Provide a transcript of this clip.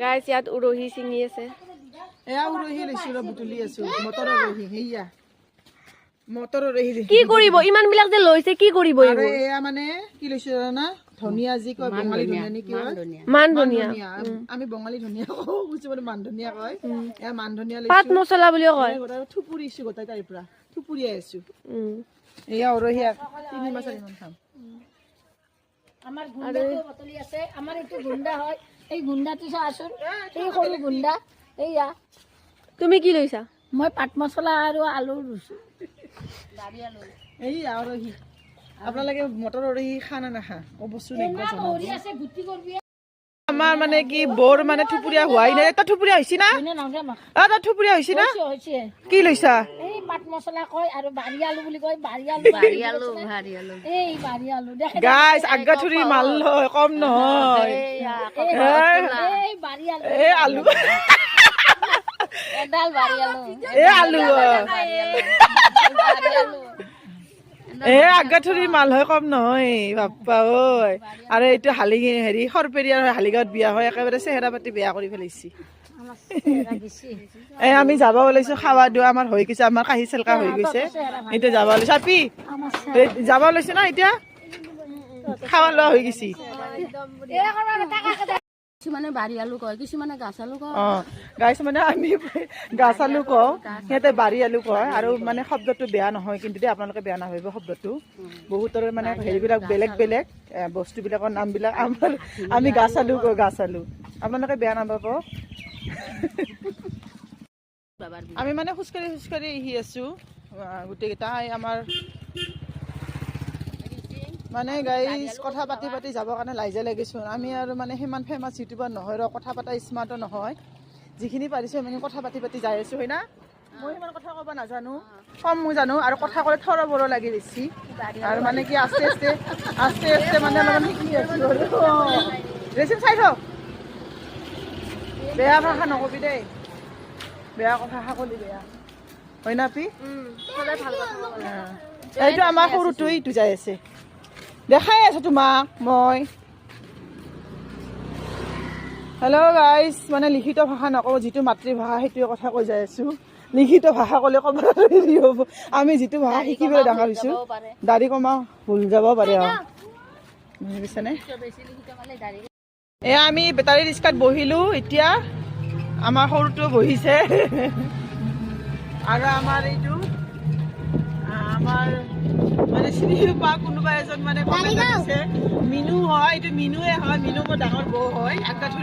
গাইছ ইয়াত উৰহি ছিঙি আছে। এয়া উৰহি লৈছো ৰ বুটলি আছো। মটৰৰ উৰহি সেয়া মটৰৰ উৰহি কি কৰিব? ইমান বিলাক যে লৈছে কি কৰিব আৰু এয়া মানে কি লৈছো জানা ধনিয়া যি কয় বঙালী ধনিয়া নে কি কয়? মান মান ধনিয়া আমি বঙালী ধনিয়া কওঁ কিছুমানে মান ধনিয়া কয়। এয়া মান ধনিয়া পাট লৈছো মছলা বুলিও কয়। থুপুৰিছো গোটেই তাৰে পৰা। থুপুৰিয়াই আছো। এয়া উৰহি তিনি মাছ চাৰিমান খাম। আমাৰ গুণ্ডাটো বটলি আছে। আমাৰ এইটো গুণ্ডা হয়। এই গুণ্ডাটো চাচোন এই সৰু গুণ্ডা এইয়া তুমি কি লৈছা? মই পাট মছলা আৰু আলু ৰুইছোঁ। এইয়া উৰহি আপোনালোকে মটৰ উৰহি খা নে নাখা কৰবি। আমাৰ মানে কি বৰ মানে থুপুৰীয়া হোৱাই নাই। এটা থুপুৰীয়া হৈছে না? মাক এটা থুপুৰীয়া হৈছে না? কি লৈছা? এই মছলা কয় আৰু বাৰী আলু বুলি কয় বাৰী আলু বাৰী আলু বাৰী আলু এই বাৰী আলু দেখে গাইছ আগাথুৰি মাল লয় কম নহয়। এই বাৰী আলু। এ আলু এডাল বাৰী আলু এ আলু এ আগাথুৰি মাল হয় কম নহয় বাপ্পা ঐ। আৰু এইটো হালি হেৰি সৰপেৰীয়াৰ হালিগাঁৱত বিয়া হয় একেবাৰে চেহেৰা পাতি বেয়া কৰি পেলাইছি এ আমি যাব ওলাইছো খাৱা দোৱা আমাৰ হৈ গৈছে আমাৰ কাঁহী চেলকা হৈ গৈছে। এতিয়া যাব ওলাইছো। আপি যাব ওলাইছো না এতিয়া? খাৱা লোৱা হৈ গৈছি। কিছুমানে বাৰী আলু কয় কিছুমানে গাছ আলু কয়। অ গাইছ মানে আমি গাছ আলু কওঁ সিহঁতে বাৰী আলু কয় আৰু মানে শব্দটো বেয়া নহয় কিন্তু দেই আপোনালোকে বেয়া নাভাবিব শব্দটো। বহুতৰে মানে হেৰিবিলাক বেলেগ বেলেগ এ, বস্তুবিলাকৰ নামবিলাক আমাৰ আমি গাছ আলু কওঁ গাছ আলু। আপোনালোকে বেয়া নাপাব আমি মানে খোজকাঢ়ি খোজকাঢ়ি আহি আছো। আহ, গোটেইকেইটা এই আমাৰ মানে গাইজ কথা পাতি পাতি যাবৰ কাৰণে লাইজা লাগিছোঁ। আমি আৰু মানে সিমান ফেমাছ ইউটিউবাৰ নহয় ৰ কথা পতা স্মাৰ্টো নহয়। যিখিনি পাৰিছোঁ আমি কথা পাতি পাতি যাই আছোঁ হয় না? মই সিমান কথা ক'ব নাজানো। কম মই জানো আৰু কথা ক'লে থৰ বৰ লাগি বেছি। আৰু মানে কি আস্তে আস্তে আস্তে আস্তে মানে অলপমান শিকি আছোঁ ৰেচিন চাই থ বেয়া ভাষা নকবি দেই। বেয়া কথা ভাষা ক'লি বেয়া। হয় না পি? এইটো আমাৰ সৰুটো এইটো যাই আছে। দেখাই আছো তোমাক মই। হেল্ল' গাইজ মানে লিখিত ভাষা নকওঁ যিটো মাতৃভাষা সেইটোৱে কথা কৈ যাই আছো। লিখিত ভাষা ক'লে ক'ব হেৰি হ'ব। আমি যিটো ভাষা শিকিবলৈ ডাঙৰ হৈছোঁ। দাড়ি কমা ভুল যাব পাৰে অঁ। বুজি এয়া আমি বেটাৰী ৰিক্সাত বহিলোঁ, এতিয়া আমাৰ সৰুটো বহিছে। আৰু আমাৰ এইটো আমাৰ মানে চিনি পোৱা কোনোবা এজন মানে মিনু হয় এইটো মিনুৱে হয়, মিনু মোৰ ডাঙৰ বৌ হয় আগাথুৰি